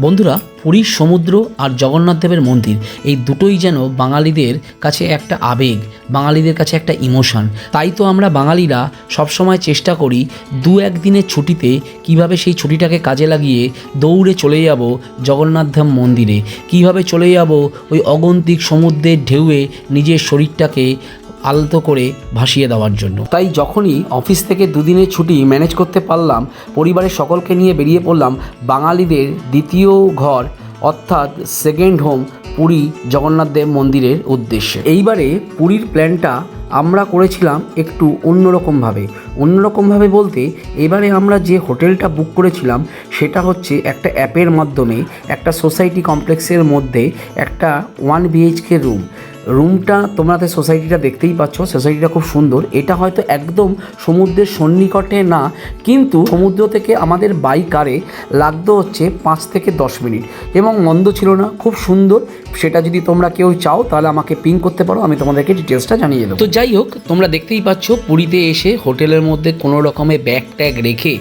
বন্ধুরা পুরীর সমুদ্র আর জগন্নাথ দেবের মন্দির, এই দুটোই যেন বাঙালিদের কাছে একটা আবেগ, বাঙালিদের কাছে একটা ইমোশন। তাই তো আমরা বাঙালিরা সবসময় চেষ্টা করি দু একদিনের ছুটিতে কীভাবে সেই ছুটিটাকে কাজে লাগিয়ে দৌড়ে চলে যাব জগন্নাথ ধাম মন্দিরে। কীভাবে চলে যাব ওই অগন্তিক সমুদ্রের ঢেউয়ে নিজের শরীরটাকে আলতো করে ভাসিয়ে দেওয়ার জন্য। তাই যখনই অফিস থেকে দুদিনের ছুটি ম্যানেজ করতে পারলাম, পরিবারের সকলকে নিয়ে বেরিয়ে পড়লাম বাঙালিদের দ্বিতীয় ঘর, অর্থাৎ সেকেন্ড হোম পুরী জগন্নাথ দেব মন্দিরের উদ্দেশ্যে। এইবারে পুরীর প্ল্যানটা আমরা করেছিলাম একটু অন্যরকমভাবে। অন্যরকমভাবে বলতে, এবারে আমরা যে হোটেলটা বুক করেছিলাম, সেটা হচ্ছে একটা অ্যাপের মাধ্যমে একটা সোসাইটি কমপ্লেক্সের মধ্যে একটা ওয়ান বিএইচকে রুম রুমটা তোমাদের সোসাইটিটা দেখতেই পাচ্ছ সোসাইটিটা খুব সুন্দর। এটা হয়তো একদম সমুদ্রের সন্নিকটে না, কিন্তু সমুদ্র থেকে আমাদের বাইকারে লাগতো হচ্ছে পাঁচ থেকে দশ মিনিট। এবং মন্দ ছিল না, খুব সুন্দর। সেটা যদি তোমরা কেউ চাও, তাহলে আমাকে পিং করতে পারো, আমি তোমাদেরকে ডিটেলসটা জানিয়ে দেবো। তো যাই হোক, তোমরা দেখতেই পাচ্ছ, পুরীতে এসে হোটেলের মধ্যে কোনো রকমের ব্যাগ ট্যাগ রেখে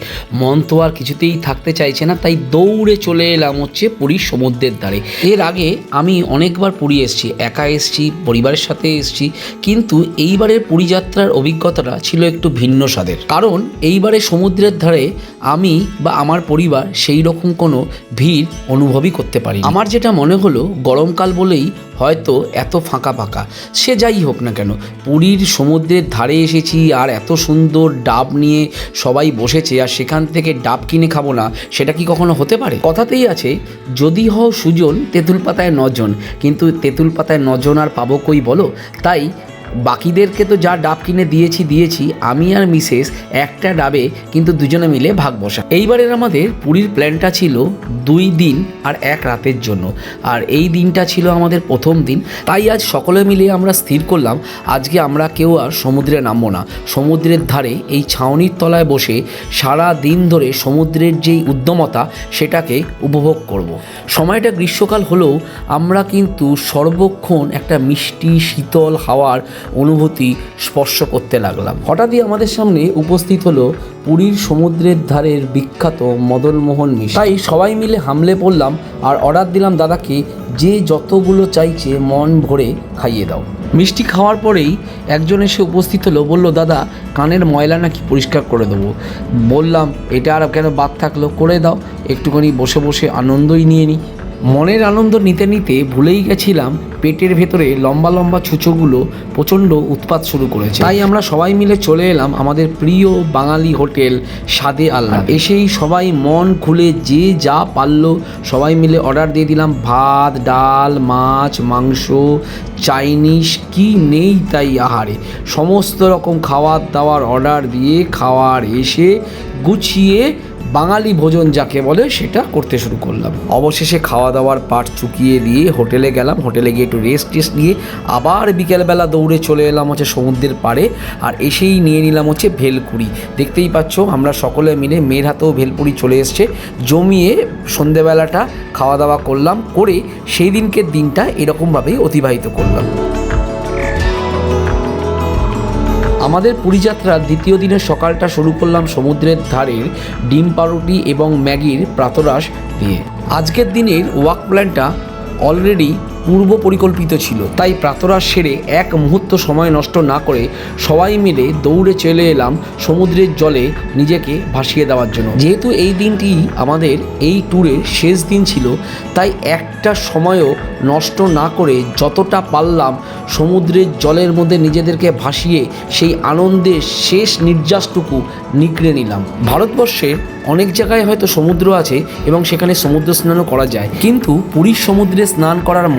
মন তো আর কিছুতেই থাকতে চাইছে না, তাই দৌড়ে চলে এলাম হচ্ছে পুরীর সমুদ্রের ধারে। এর আগে আমি অনেকবার পুরী এসেছি, একা এসেছি, পরিবারের সাথে এসেছি, কিন্তু এইবারের পুরী যাত্রার অভিজ্ঞতাটা ছিল একটু ভিন্ন স্বাদের। কারণ এইবারে সমুদ্রের ধারে আমি বা আমার পরিবার সেই রকম কোনো ভিড় অনুভবই করতে পারি আমার যেটা মনে হলো গরমকাল বলেই হয়তো এত ফাঁকা ফাঁকা। সে যাই হোক না কেন, পুরীর সমুদ্রের ধারে এসেছি আর এত সুন্দর ডাব নিয়ে সবাই বসেছে আর সেখান থেকে ডাব কিনে খাব না, সেটা কি কখনো হতে পারে? কথাতেই আছে, যদি হও সুজন তেঁতুল পাতায় নজন, কিন্তু তেঁতুল পাতায় নজন আর পাবো কই বলো? তাই বাকিদেরকে তো যা ডাব কিনে দিয়েছি দিয়েছি, আমি আর মিসেস একটা ডাবে কিন্তু দুজনে মিলে ভাগ বসা। এইবারের আমাদের পুরীর প্ল্যানটা ছিল দুই দিন আর এক রাতের জন্য। আর এই দিনটা ছিল আমাদের প্রথম দিন। তাই আজ সকলে মিলে আমরা স্থির করলাম, আজকে আমরা কেউ আর সমুদ্রে নামবো না। সমুদ্রের ধারে এই ছাউনির তলায় বসে সারা দিন ধরে সমুদ্রের যেই উদ্যমতা, সেটাকে উপভোগ করব। সময়টা গ্রীষ্মকাল হলেও আমরা কিন্তু সর্বক্ষণ একটা মিষ্টি, শীতল হাওয়ার অনুভূতি স্পর্শ করতে লাগলাম। হঠাৎই আমাদের সামনে উপস্থিত হলো পুরীর সমুদ্রের ধারের বিখ্যাত মদনমোহন মিষ্টি তাই সবাই মিলে হামলে পড়লাম আর অর্ডার দিলাম, দাদাকে যে যতগুলো চাইছে মন ভরে খাইয়ে দাও। মিষ্টি খাওয়ার পরেই একজন এসে উপস্থিত হলো, বলল, দাদা, কানের ময়লা নাকি পরিষ্কার করে দেবো? বললাম, এটা আর কেন বাদ থাকল? করে দাও, একটুখানি বসে বসে আনন্দই নিয়ে নিই মনের আনন্দ নিতে নিতে ভুলেই গেছিলাম, পেটের ভেতরে লম্বা লম্বা ছুঁচোগুলো প্রচণ্ড উৎপাত শুরু করেছে। তাই আমরা সবাই মিলে চলে এলাম আমাদের প্রিয় বাঙালি হোটেল সাদে আল্লাহ। এসেই সবাই মন খুলে যে যা পারল সবাই মিলে অর্ডার দিয়ে দিলাম ভাত, ডাল, মাছ, মাংস, চাইনিজ, কি নেই তাই আহারে। সমস্ত রকম খাওয়ার দাওয়ার অর্ডার দিয়ে খাওয়ার এসে গুছিয়ে বাঙালি ভোজন যাকে বলে সেটা করতে শুরু করলাম। অবশেষে খাওয়া দাওয়ার পাট চুকিয়ে দিয়ে হোটেলে গেলাম। হোটেলে গিয়ে একটু রেস্ট টেস্ট নিয়ে আবার বিকেলবেলা দৌড়ে চলে এলাম হচ্ছে সমুদ্রের পাড়ে আর এসেই নিয়ে নিলাম হচ্ছে ভেলপুরি দেখতেই পাচ্ছ, আমরা সকলে মিলে মেয়ের হাতেও ভেলপুরি চলে এসছে। জমিয়ে সন্ধেবেলাটা খাওয়া দাওয়া করলাম, করে সেই দিনকের দিনটা এরকমভাবেই অতিবাহিত করলাম। আমাদের পুরীযাত্রার দ্বিতীয় দিনের সকালটা শুরু করলাম সমুদ্রের ধারের ডিম পাউরুটি এবং ম্যাগির প্রাতরাস দিয়ে। আজকের দিনের ওয়াক প্ল্যানটা অলরেডি পূর্ব পরিকল্পিত ছিল। তাই প্রাতরাস সেরে এক মুহূর্ত সময় নষ্ট না করে সবাই মিলে দৌড়ে চলে এলাম সমুদ্রের জলে নিজেকে ভাসিয়ে দেওয়ার জন্য। যেহেতু এই দিনটি আমাদের এই ট্যুরের শেষ দিন ছিল, তাই একটা সময়ও নষ্ট না করে যতটা পারলাম সমুদ্রের জলের মধ্যে নিজেদেরকে ভাসিয়ে সেই আনন্দের শেষ নির্যাসটুকু নিকড়ে নিলাম। ভারতবর্ষের অনেক জায়গায় হয়তো সমুদ্র আছে এবং সেখানে সমুদ্র স্নানও করা যায়। কিন্তু পুরীর সমুদ্রে স্নান করার